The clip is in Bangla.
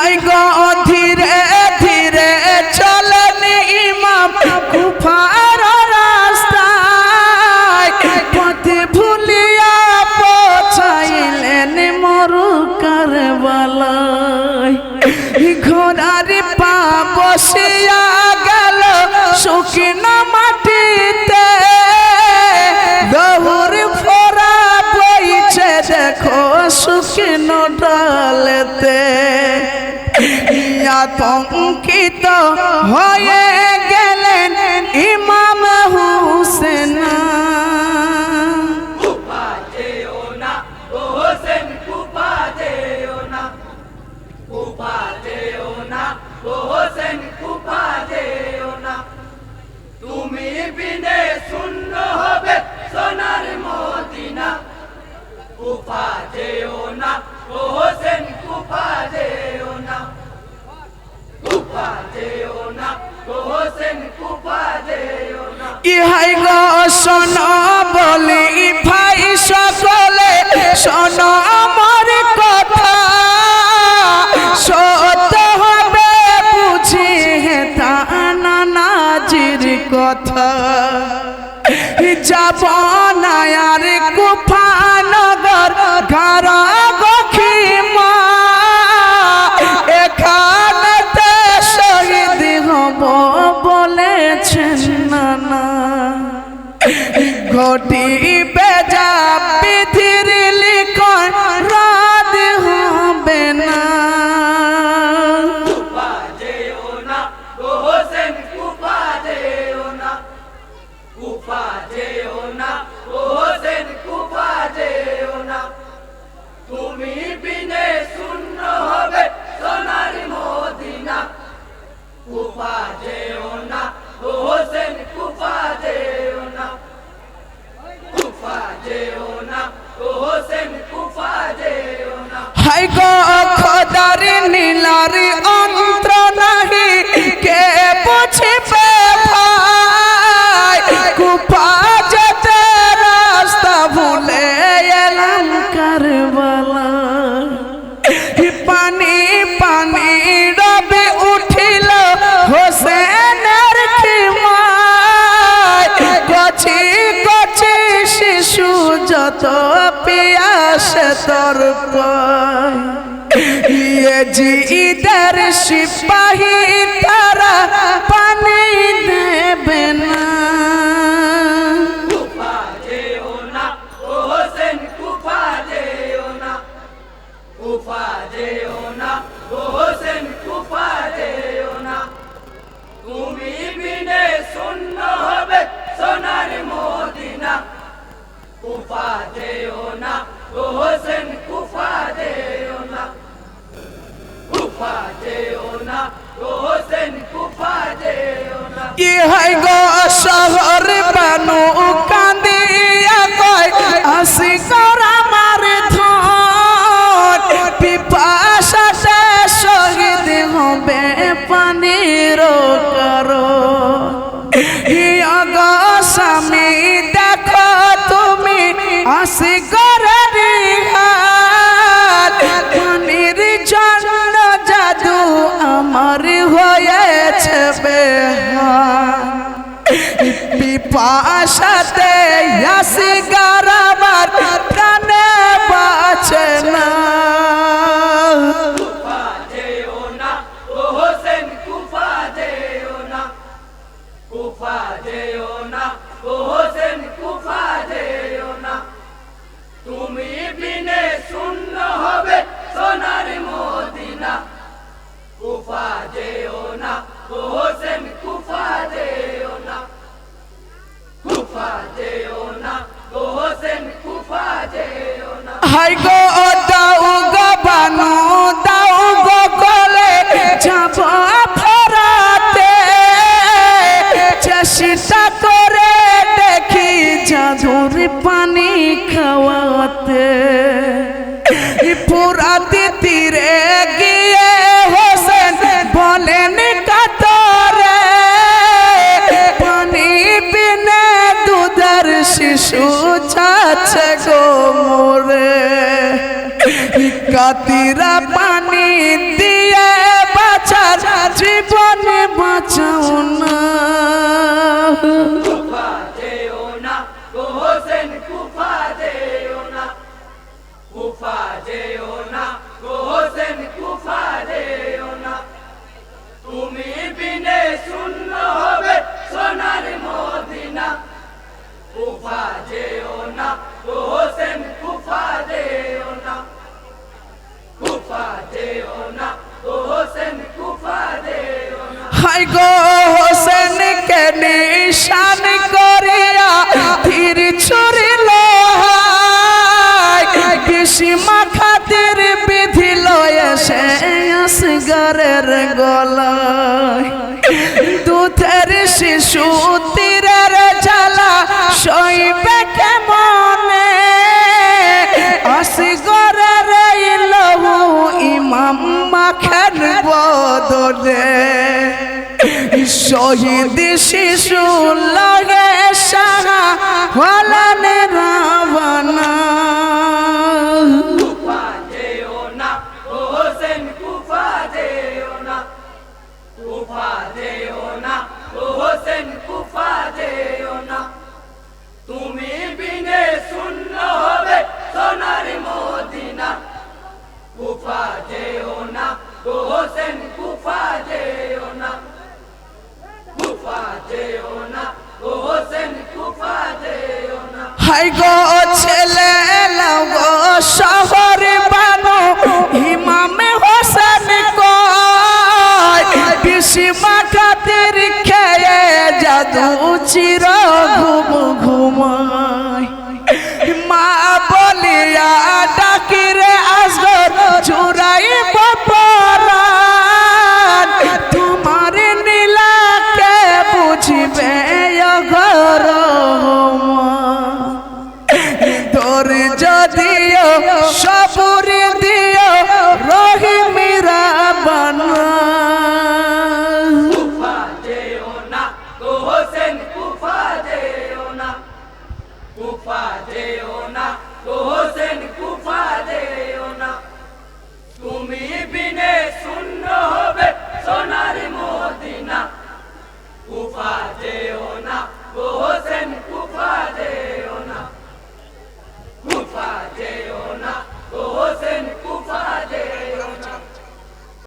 কোথায় গো ধীরে ধীরে চলেন ইমাম কুফার রাস্তায়। ভুলিয়া পছাইলেন মরু কারবালায় ঘোড়ার পা বসিয়া গেল আতঙ্কিত হয়ে ইহাই গো শোন বলি, ভাই সকলে, শোন আমার কথা। সত হবে বুঝি তা কথা। যাব নয়ার আর কুফানগর ঘর গেছেন নানা। ঘটি বেজা বিধি কত পিয়াসে তোর ইয়ে জি ইদার সিপাহী তারা পানি দেবে কি হয় গো শহর বানু কান্দি কয় আসি করা ধন। পিপাসাতে শহীদ হবে পানির করো। হিয়া গো স্বামী, দেখো তুমি। আসি গো হাই গো দাও গো বানু, দাও গো কলে যাব ফেরাতে। চেষ্টা করে দেখি জাদুর পানি খাওয়াতে। কাতিরা পানি দিয়ে বাঁচা জীবনে বাঁচাও না। হাই গো হোসেনকে নিশান করিয়া তীর ছুরিল বেশি মাখাতির বিধিল এসে আসগরের গলায়। দুধের শিশু তীরের জ্বালা সইবে কেমনে? শহীদ শিশু লগে সাহা হলেন রাবণা কুফা যেও না ও হোসেন কুফা হাই গো